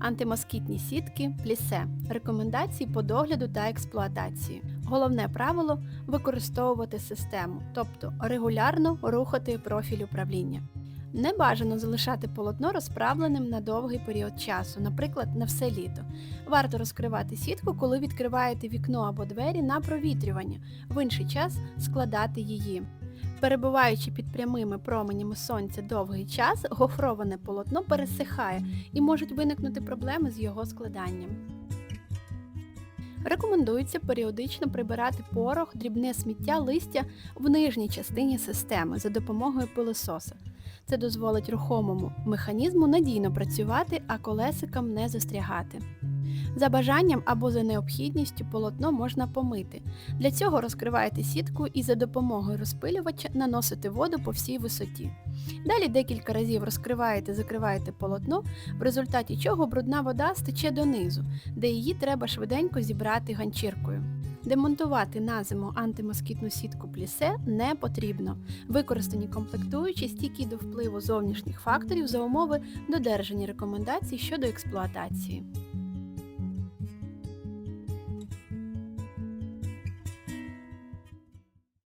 Антимоскітні сітки, плісе. Рекомендації по догляду та експлуатації. Головне правило використовувати систему, тобто регулярно рухати профіль управління. Не бажано залишати полотно розправленим на довгий період часу, наприклад, на все літо. Варто розкривати сітку, коли відкриваєте вікно або двері на провітрювання, в інший час складати її. Перебуваючи під прямими променями сонця довгий час, гофроване полотно пересихає і можуть виникнути проблеми з його складанням. Рекомендується періодично прибирати порох, дрібне сміття листя в нижній частині системи за допомогою пилососа. Це дозволить рухомому механізму надійно працювати, а колесикам не застрягати. За бажанням або за необхідністю полотно можна помити. Для цього розкриваєте сітку і за допомогою розпилювача наносите воду по всій висоті. Далі декілька разів розкриваєте, закриваєте полотно, в результаті чого брудна вода стече донизу, де її треба швиденько зібрати ганчіркою. Демонтувати на зиму антимоскітну сітку плісе не потрібно. Використані комплектуючі стійкі до впливу зовнішніх факторів за умови додержання рекомендацій щодо експлуатації.